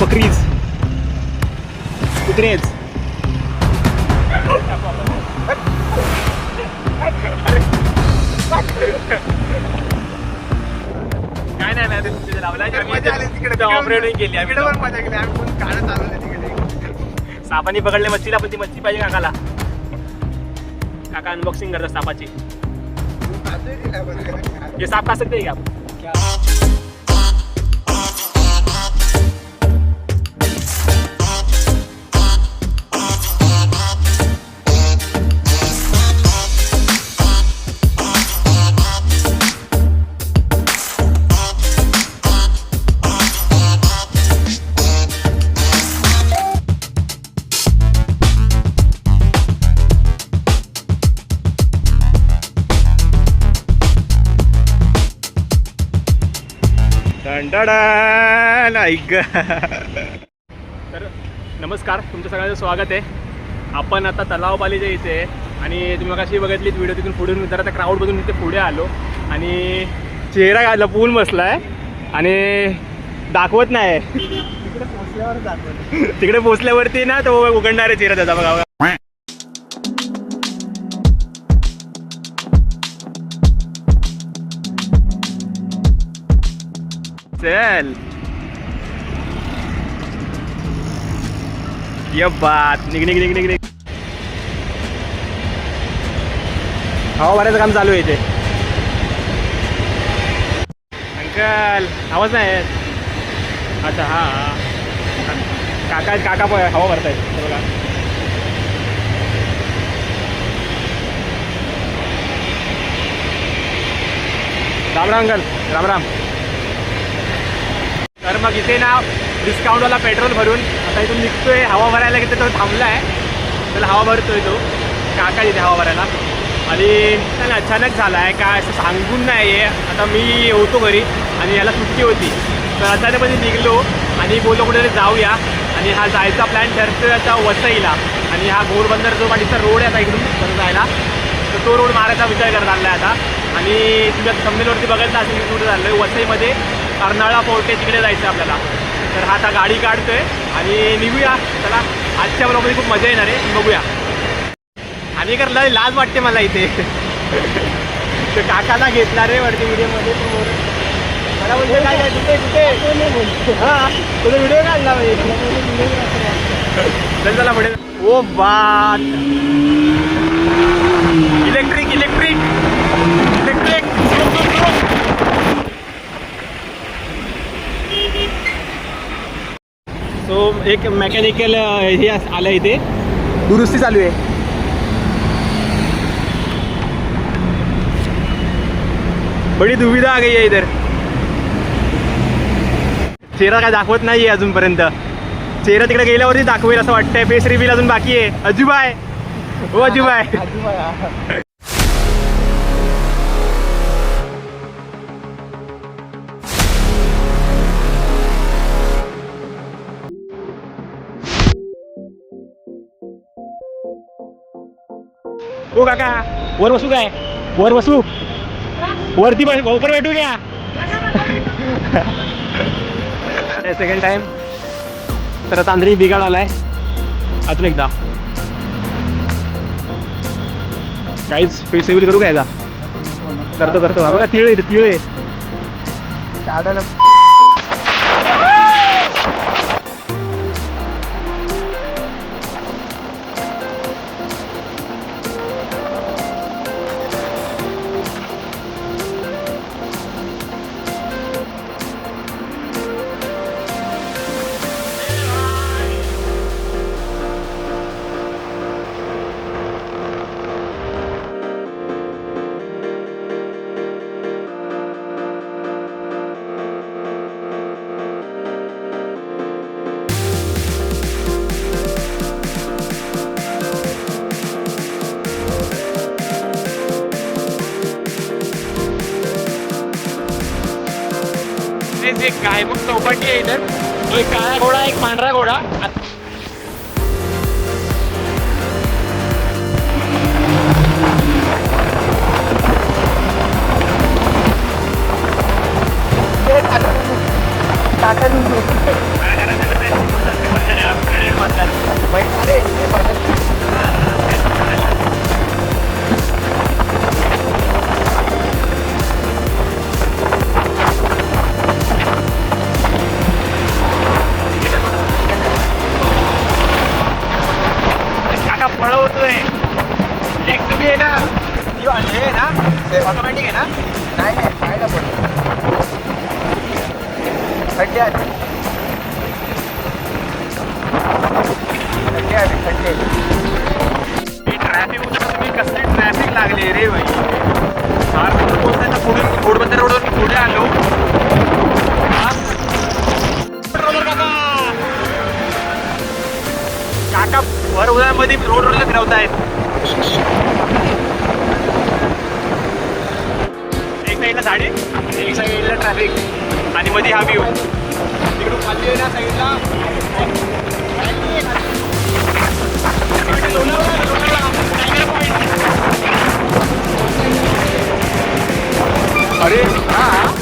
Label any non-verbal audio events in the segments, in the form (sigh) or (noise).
Bakeries कुत्रेच काय नाही नाही ऑपरेटिंग केली आम्ही. मजा केली आम्ही पण काढत चालवलं तिकडे. सापाने पकडले मच्छीला पण ती मच्छी पाहिजे काकाला. काका अनबॉक्सिंग करतात सापाची. ये साप खा सकते हैं क्या ऐक तर नमस्कार तुमचं सगळ्यांचं स्वागत आहे. आपण आता तलावपालीच्या इथे आहे. आणि तुम्ही मग अशी बघितलीत व्हिडिओ तिथून पुढे जरा त्या क्राऊड बघून तिथे पुढे आलो. आणि चेहरा लपवून बसलाय आणि दाखवत नाही. तिकडे पोहोचल्यावर दाखवलं तिकडे पोचल्यावरती ना तो उघडणारे चेहरा त्याचा बघा. चल. बात. निघ निघ निघ निघ निघ. हवा भरायचं काम चालू आहे इथे. अंकल आवाज नाही येत. अच्छा हा हा. काका काका पण हवा भरतायत. हे बघा. राम राम अंकल. राम राम. तर मग इथे ना डिस्काउंटवाला पेट्रोल भरून आता इथून निघतोय. हवा भरायला की तो थांबला आहे त्याला हवा भरतोय तो. काका इथे हवा भरायला. आणि त्याला अचानक झाला आहे काय असं सांगून नाही आहे आता मी होतो घरी आणि याला सुट्टी होती. तर अचानकमध्ये म्हणजे निघलो आणि बोललो कुठेतरी जाऊया. आणि हा जायचा प्लॅन ठरतोय आता वसईला. आणि हा घोरबंदर जो पाठीचा रोड आहे आता इकडून जायला तर तो रोड मारायचा विचार करत आला आहे आता. आणि तुम्ही थंबेलवरती बघायला असेल कुठे झालं आहे वसईमध्ये कर्नाळा पोर्टे तिकडे जायचं आहे आपल्याला. तर हा आता गाडी काढतोय आणि निघूया. चला आजच्या ब्लॉगमध्ये खूप मजा येणार आहे. बघूया. आणि कर लय लाज वाटते मला इथे. (laughs) तर काकाला घेतला रे वरती व्हिडिओमध्ये मला म्हणजे काय काय कुठे कुठे हा तुझा व्हिडिओ काढला पाहिजे चल चला पुढे. ओ बात. Electric electric. सो एक मेकॅनिकल हे आलं इथे. दुरुस्ती चालू आहे. बडी दुविधा आ गई आहे इधर. चेहरा काय दाखवत नाहीये अजूनपर्यंत. चेहरा तिकडे गेल्यावरती दाखवेल असं वाटतंय. फेस रिव्हील अजून बाकी आहे. अजुबाय हो अजुबाय ओ काका वर बसू काय? वर बसू? वरती बस ऊपर बैठू क्या सेकंड टाइम तर तांदळी बिघाड आलाय. अजून एकदा. काहीच रिव्हील करू काय याचा? करतो करतो. हा बघा तिळ आहे तिळ आहे. काय मग चौपाटी आहे इथं. तो एक काळा घोडा एक पांढरा घोडा. भर उन्हाळ्यामध्ये रोड रोडला फिरवतायत. एक साईडला झाडे एक साईडला ट्रॅफिक आणि मध्ये हा व्ह्यू तिकडून खाली ना साईडला अरे हा.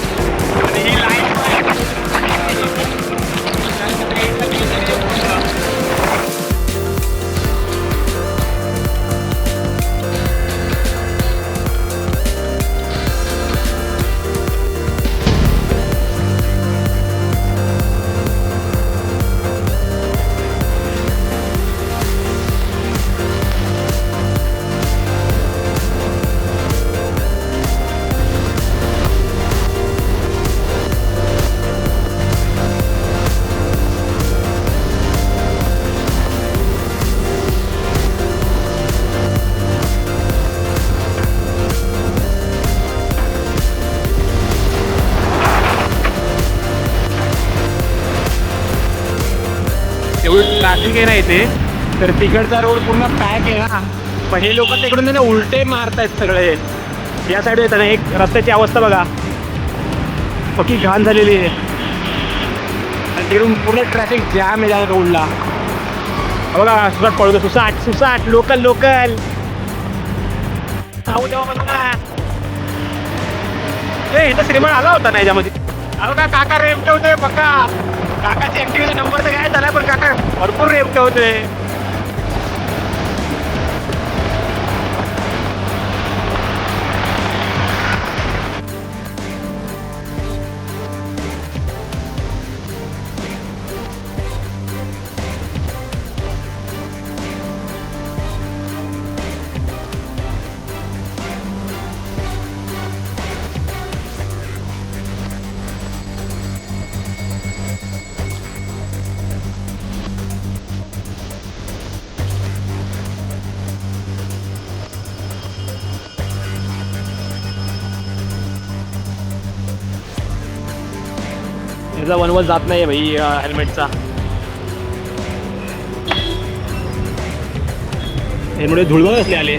एवढं ट्रॅफिक आहे ना इथे. तर तिकडचा रोड पूर्ण पॅक आहे ना. पण हे लोक तिकडून आहे ना उलटे मारतायत सगळे. या साईड येताना एक रस्त्याची अवस्था बघा. पक्की घाण झालेली आहे. आणि तिकडून पूर्ण ट्रॅफिक जाम आहे त्या रोडला बघा सुसाट पळतो सुसाट सुसाट लोकल लोकल जाऊ तेव्हा ना ए इथं श्रीमंत आला होता ना याच्यामध्ये. अरे का काका रेमटे होते बघा काकाची ऍक्टिव्हिटी नंबर तर काय पण काका भरपूर रेप ठेवतोय वनवत जात नाही भाई हेल्मेटचा यामुळे धुळवळ असले आले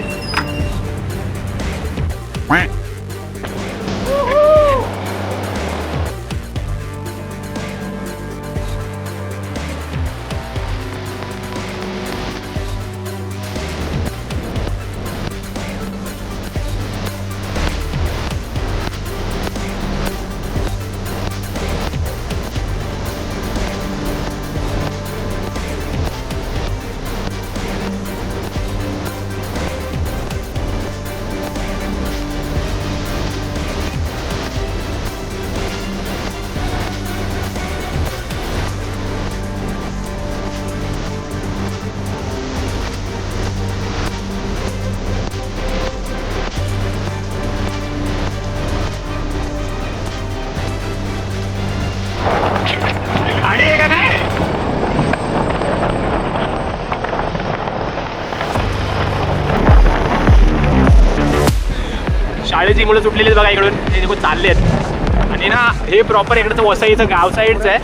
मुलं सुटलेली बघा इकडून. ते खूप चालले आहेत आणि ना हे प्रॉपर इकडचं वसईचं गाव साईडचं आहे.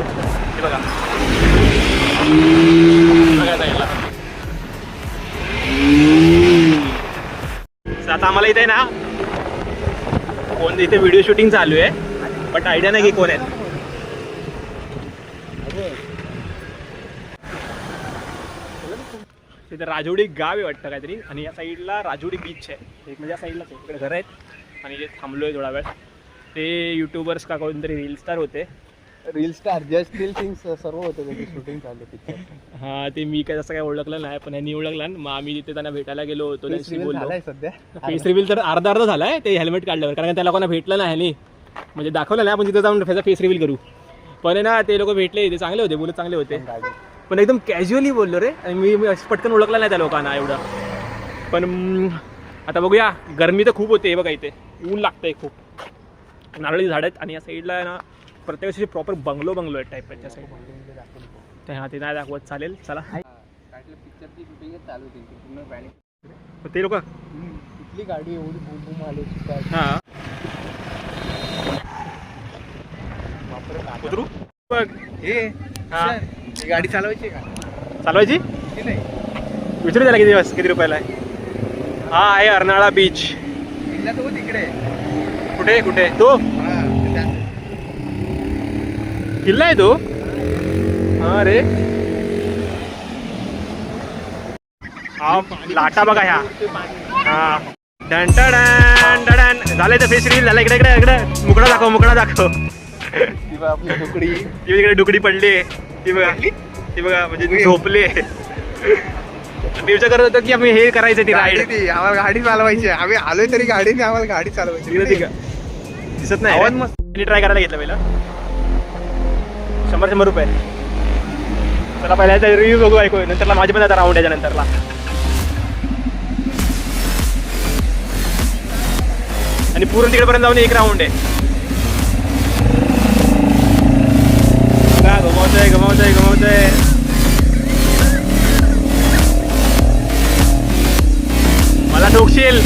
हे बघा. तर आता आम्हाला इथे ना कोण इथे व्हिडिओ शूटिंग चालू आहे. बट आयडिया नाही की कोण आहेत तिथे राजवडी गाव आहे वाटतं काहीतरी. आणि या साईडला राजवडी बीच आहे. एक म्हणजे या साईडला घर आहेत. आणि जे थांबलो आहे थोडा वेळ ते यूट्यूबर्स का कोणतरी रील स्टार होते. Reel star just reel things सर्व होते त्याची शूटिंग चालू पिक्चर हा ते मी काय जसं काय ओळखलं नाही पण यांनी ओळखलं मग आम्ही तिथे त्यांना भेटायला गेलो होतो बोललो. सध्या. फेस रिव्हील तर अर्धा अर्धा झालाय ते हेल्मेट काढल्यावर. कारण का त्या लोकांना भेटलं नाही ह्यानी. म्हणजे दाखवलं नाही आपण तिथं जाऊन त्याचा फेस रिव्हील करू. पण आहे ना ते लोक भेटले ते चांगले होते बोलत चांगले होते. पण एकदम कॅज्युअली बोललो रे. आणि मी असं पटकन ओळखलं नाही त्या लोकांना एवढं. पण आता बघूया. गरमी तर खूप होते बघा इथे. ऊन लागतंय खूप. नारळी झाड आहेत आणि या साईडला आहे ना प्रत्येक अशी प्रॉपर बंगलो बंगलो आहे टाईप त्या साईड ते हा ते नाही दाखवत. चालेल चला. ती लोक? कुठली गाडी एवढी बूम बूम आली काय हां. उतरू बघ हे. हा. ही गाडी चालवायची का? चालवायची? नाही? विचारू त्याला किती दिवस किती रुपयाला आहे? हा आहे अर्नाळा बीच तो तिकडे कुठे कुठे तो? हा किल्ला आहे तो? हा रे. लाटा बघा ह्या. हा. Done done done. झालंय तर फेस रील झाला इकडे इकडे इकडे. मुकडा दाखव मुकडा दाखव. आपली तुकडी ती तिकडे डुकडी पडली. ती बघा ती बघा म्हणजे झोपले. विचार करत होतो की आम्ही हे करायचं ती गाडी राईड ती आम्हाला गाडी चालवायची आहे. आम्ही आलोय तरी गाडीने आम्हाला गाडी चालवायची दिसत नाही आवाज मस्त. ट्राय करायला घेतलं पहिला. शंभर शंभर रुपये. चला पहिला याचा रिव्ह्यू बघू ऐकू. नंतरला माझे पण आता राऊंड याच्या नंतरला आणि पूर्ण तिकडेपर्यंत जाऊन एक राऊंड आहे. बघा, गमावतोय गमावतोय गमावतोय. ठोकशील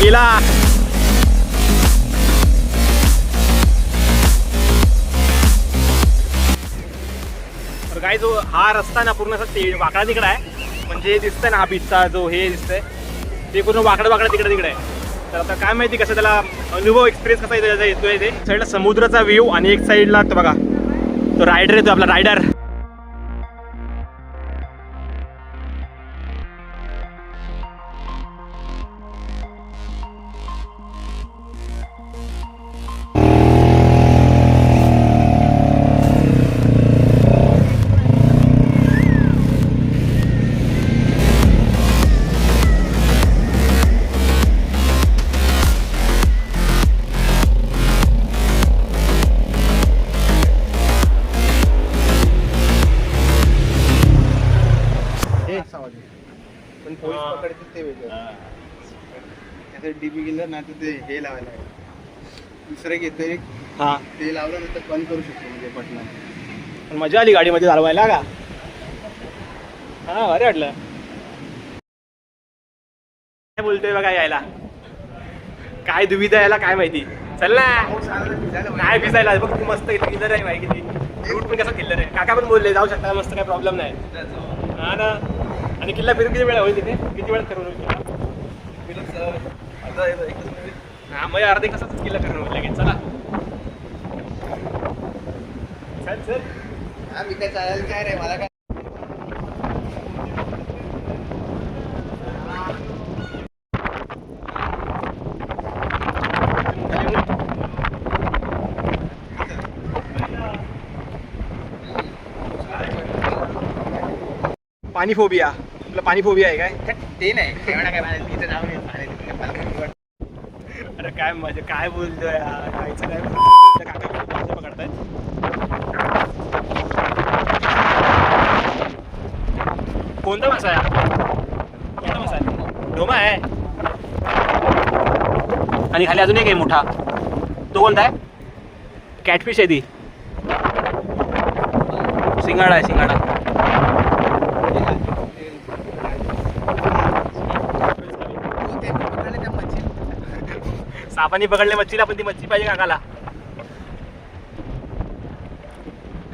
गेला तर काय जो हो, हा रस्ता ना पूर्ण असा ते वाकडा तिकडा आहे. म्हणजे दिसतंय ना हा बीचचा जो हे दिसतंय. ते पूर्ण वाकडा वाकडा तिकडे तिकडे आहे. तर आता काय माहिती कसं त्याला अनुभव एक्सपिरियन्स कसा येतो येतोय ते? साईडला समुद्राचा व्ह्यू आणि एक साईडला तो बघा तो रायडर येतो आपला रायडर दुसरं घेतो एक हा. ते लावलं ना तर बंद करू शकतो म्हणजे बटन पण मजा आली गाडीमध्ये चालवायला का? हा अरे वाटलं. काय बोलतोय बघा यायला? काय दुविधा यायला काय माहिती? चल ना. नाही भिजायला बघ तू मस्त किल्लर आहे माहिती किती. रूट पण कसं किल्लर आहे? काका पण बोलले जाऊ शकता मस्त काय प्रॉब्लेम नाही. हा ना. आणि किल्ला फिरून किती वेळा होईल तिथे? किती वेळात फिरून होईल? हा मग अर्धे कसाच किल्ला फिरून होईल लगेच चला. चल चल. हा मी काय चालेल काय रे मला काय पाणी फोबिया तुला पाणी फोबिया आहे काय? ते नाही एवढा काय मला तिथे जाऊन येत पाण्यात. मला भीती वाटते. अरे काय मजा काय बोलतोय यार? कायचं काय काका पण पकडतायत कोणता मासा आहे? कोणता मासा आहे? डोमा आहे. आणि खाली अजून एक आहे मोठा. तो कोणता आहे? कॅटफिश आहे ती. सिंगाडा आहे सिंगाडा हो, ते पकडले त्या सापाने पकडले मच्छीला पण ती मच्छी पाहिजे काकाला.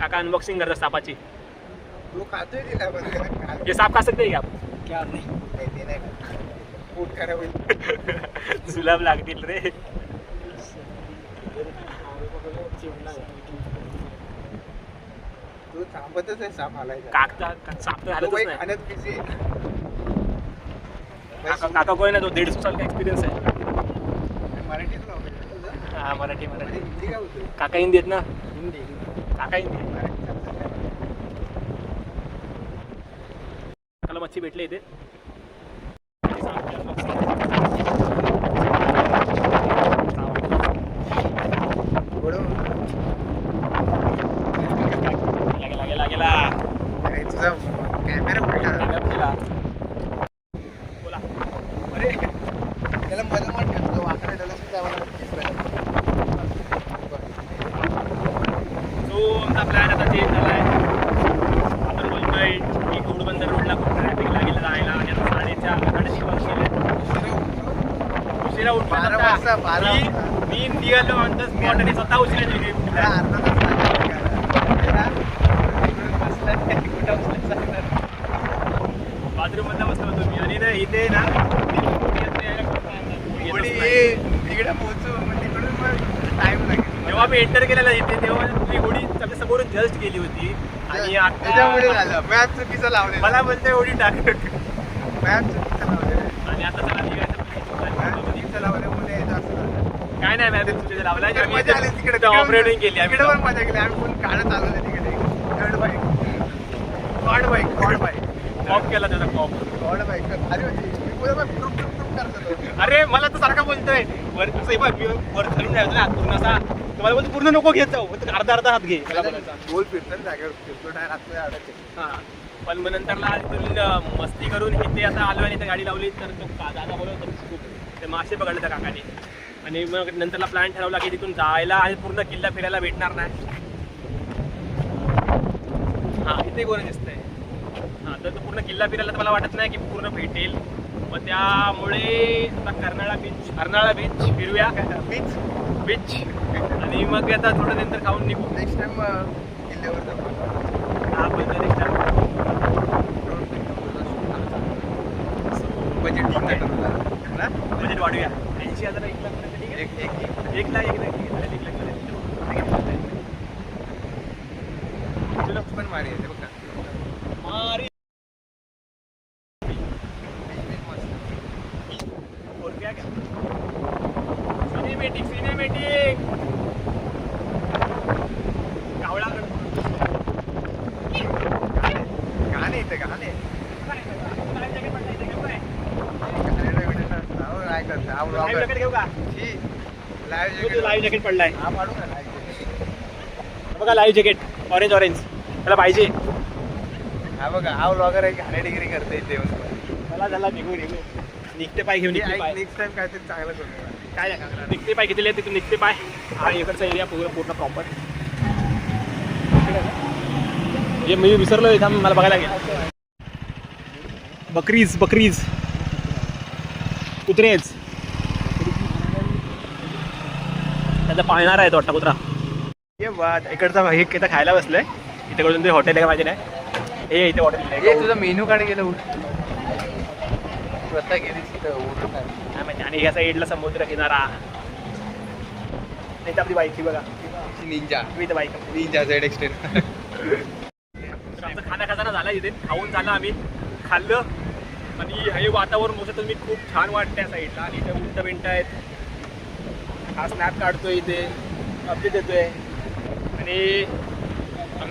काका अनबॉक्सिंग करतात सापाची. ये साप खा सकते क्या आप जुलाब लागतील रे. तू थांबतच आहे साप आलायचा काकचा साप तर नाही. काका काका कोण आहे तो दीड का एक्सपिरियन्स आहे. हा मराठी मराठी. काका हिंदी आहेत ना? हिंदी काका हिंदी काकाला मच्छी भेटली इथे गेला गेला गेला तुझा कॅमेरा कुठला गेला बोला अरे त्याला मला वाटतं तुझा वाकडा डोला सुद्धा आम्हाला सो आमचा प्लॅन आता चेंज झाला आहे आपण बोलतोय की घोडबंदर रोडला खूप ट्रॅफिक लागेल जायला आणि आता साडेचार साडेतीन वाजता गेले उशिरा उठला बारा आता. वाजता, बारा मी वाजता. मी निघालो आणि स्वतः उशिरा निघे अर्धा तास लागला बसलाय कुठं बसलाय बाथरूममध्ये बसलो. होतो मी. आणि ना इथे ना तिकडे पोहोचू तिकडून मग टाइम लागेल. जेव्हा मी एंटर केलेला इथे तेव्हा तुझी होडी आपल्या समोरून जस्ट गेली होती. आणि त्याच्यामुळे झालं. मॅप चुकीचं लावलेलं. मला बोलते होडी टाक मॅप चुकीचं लावलेलं. आणि आता चला झालं. काय नाही मॅम तुझे लावला आली तिकडे. ऑपरेटिंग केली आम्ही. पण मजा केली. आम्ही कोण काढत चालवलं तिकडे. थर्ड बाईक कॉड बाईक कॉड बाईक कॉप केला त्याचा कॉप बाईक अरे मग अरे मला तर सारखा बोलतोय. वर तुझं वर धरून ठेवतो ना हात पूर्ण असा. तुम्हाला बोलतो पूर्ण नको घेत जाऊ. अर्धा अर्धा हात घे मला बोलायचा. गोल फिरतात जागेवर. फिरतो टायर अडकते हा. पण मग नंतरला इथून अं, मस्ती करून इथे आता आलो आणि गाडी लावली तर तो दादा खूप. ते मासे पकडले त्या काकाने. आणि मग नंतरला प्लॅन ठरवला की तिथून जायला आणि पूर्ण किल्ला फिरायला भेटणार नाही. हा इथे कोण दिसतंय. हा तर तो पूर्ण किल्ला फिरायला तर मला वाटत नाही की पूर्ण भेटेल. मग त्यामुळे आता कर्नाळा बीच कर्नाळा बीच फिरूया. बीच बीच आणि मग आता थोडं नंतर खाऊन निघू. नेक्स्ट टाइम किल्ल्यावर जाऊ. हा पण तर एकदा बजेट आहे बजेट वाढूया. ऐंशी हजार एक लाख पर्यंत ठीक आहे एक एक एक एक लाख एक लाख ठीक आहे, एक लाख पर्यंत. पण मारी येते बघ ना मारी और क्या क्या सिनेमॅटिक सिनेमॅटिक कावळा गाणे येते गाणे काय करते हा लाईव्ह ब्लॉगर जॅकेट घेऊ का लाईव्ह लाईव्ह जॅकेट पडलाय. हा बघा लाईव्ह जॅकेट ऑरेंज ऑरेंज त्याला पाहिजे. हा बघा हा ब्लॉगर आहे घाणे डिग्री करते इथे मला झाला निघू निघू. निघते पाय घेऊन निघते पाय. नेक्स्ट टाइम काहीतरी चांगलं करू. काय निघते पाय किती तिथून निघते पाय. आणि इकडचा एरिया पूर्ण पूर्ण प्रॉपर म्हणजे मी विसरलो इथं मला बघायला लागेल. Bakeries bakeries. कुत्रेच त्याचा पाळणार आहे तो वाटतं कुत्रा. ये बात इकडचा हे इथं खायला बसलोय. इथे कडून ते हॉटेल आहे का माहिती नाही हे इथे हॉटेल हे आहे. तुझा मेनू काढ गेलं उठ. स्वतः माहिती आणि ह्या साईडला समुद्र किनारा. नाही तर आपली बाईक ही बघा. निंजा मी तर बाईक निंजा झेड एक्सटेन आमचा खाना खजाना झाला इथे. खाऊन झाला आम्ही. खाल्लं. आणि हे वातावरण तुम्ही खूप छान वाटतं त्या साईडला आणि इथे उंट बिंट आहेत. हा स्नॅप काढतोय इथे अपडेट देतोय. आणि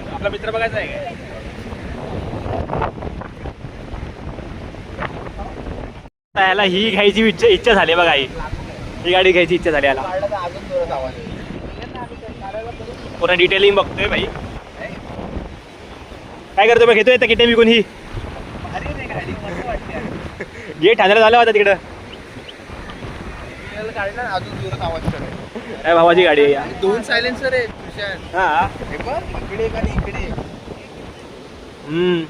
आपला मित्र बघायचा आहे काय याला ही घ्यायची इच्छा इच्छा झाली बघा ही. ही गाडी घ्यायची इच्छा झाली याला. पूर्ण डिटेलिंग बघतोय भाई. काय करतो बघ घेतोय किटे विकून ही? गेट ठाण्याला झालं होता तिकडं. आपल्याला अजून जोरात आवाज काय भावाची गाडी आहे या. दोन सायलेन्सर आहेत तुषार. हा. बघ इकडे एक आणि इकडे एक. हम्म.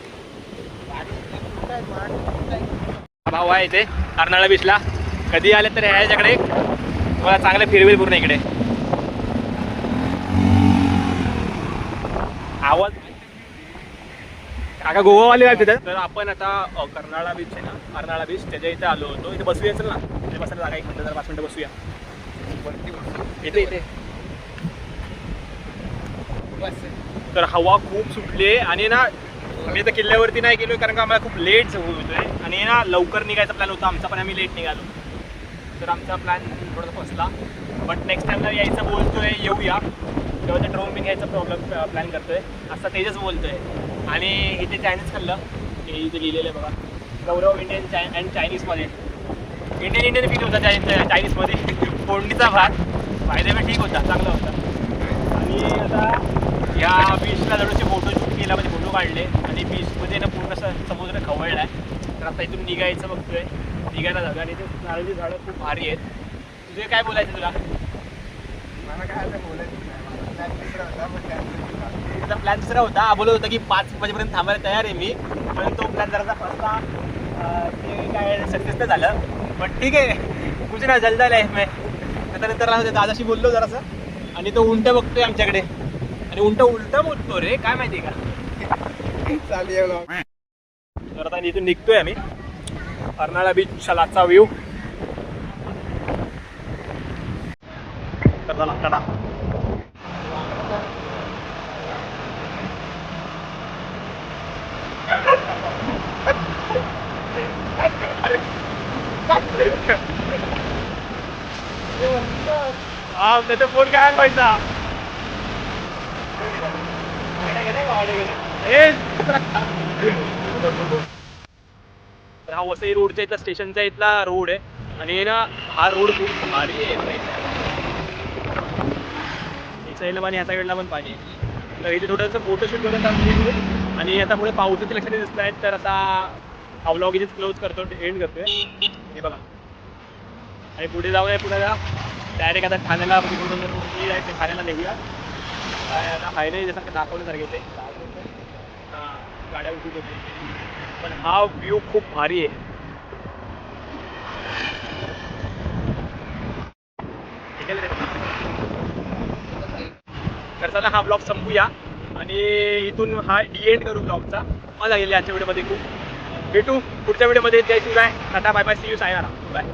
भाऊ आहे इथे कर्नाळा बीचला कधी आले तर याच्याकडे. मला चांगलं फिरवेल पूर्ण इकडे. आवाज काका गोवावाले आहे तिथं? तर आपण आता कर्नाळा बीच आहे ना कर्नाळा बीच त्याच्या इथे आलो होतो. इथे बसूया चल ना? इथे बसायला जागा एक मिनिटं जरा पाच मिनटं बसूया. येते येते. इथे बस. तर हवा खूप सुटली आहे आणि ना आम्ही तर किल्ल्यावरती नाही गेलो कारण का आम्हाला खूप लेट होतोय. आणि ना लवकर निघायचा प्लॅन होता. आमचा पण आम्ही लेट निघालो. तर आमचा प्लॅन थोडासा फसला. बट नेक्स्ट टाइमला यायचं बोलतोय येऊया. तेव्हा ते ड्रोन मी घ्यायचा प्रॉब्लेम प्लॅन करतोय. असा तेजच बोलतोय. आणि इथे चायनीज खाल्लं. हे इथे लिहिलेलं आहे बघा. गौरव इंडियन चाय अँड चायनीजमध्ये इंडियन इंडियन फील होता चाय चायनीजमध्ये फोडणीचा भात. फायदे ठीक होता. चांगला होता. आणि आता या बीचला जवळचे फोटो शूट केला म्हणजे फोटो काढले. आणि बीचमध्ये ना पूर्ण असं समुद्र खवळला आहे तर आता इथून निघायचं बघतोय. निघायला जागा आणि ते नारळी झाडं खूप भारी आहेत. तुझे काय बोलायचं तुला? मला काय बोलायचं दुसरा होता. तुझा प्लॅन दुसरा होता. बोलत होता की पाच वाजेपर्यंत थांबायला तयार आहे मी. पण तो प्लॅन जरासा फसला ते काय सक्सेस नाही झालं. पण ठीक आहे. कुठे ना जलदा लाईफ में. त्याच्यानंतर राहू दे, दादाशी बोललो जरासं. आणि तो उलट बघतोय आमच्याकडे. आणि उलट उलट बोलतो रे. काय माहिती का. तर आता इथून निघतोय आम्ही. अर्नाळा बीच लाचा व्ह्यू तर चला टाटा. हा त्याचा फोन काय पैसा हा वसई रोडच्या इथला स्टेशनचा इथला रोड आहे. आणि ना हा रोड खूप भारी आहे. एक साईडला पाणी ह्या साईडला पण पाणी आहे. तर इथे थोडंसं फोटोशूट करत आहोत आणि आता पुढे पावसाचे लक्षात दिसत आहेत तर आता हा व्लॉग इथेच क्लोज करतो एंड करतोय. हे बघा. आणि पुढे जाऊया पुढे जा डायरेक्ट आता ठाण्याला म्हणजे तिकडून नेऊया आहे ठाण्याला निघूया आता हायवे जसं दाखवण्यासारखे ते हा, गाड्या उभी होते पण हा व्ह्यू खूप भारी आहे. ठीक आहे तर हा ब्लॉग संपूया. आणि इथून हा एंड करू ब्लॉगचा मजा गेली आजच्या व्हिडिओमध्ये खूप. भेटू पुढच्या व्हिडिओमध्ये. Jai Shivrai. Tata bye bye see you sayonara bye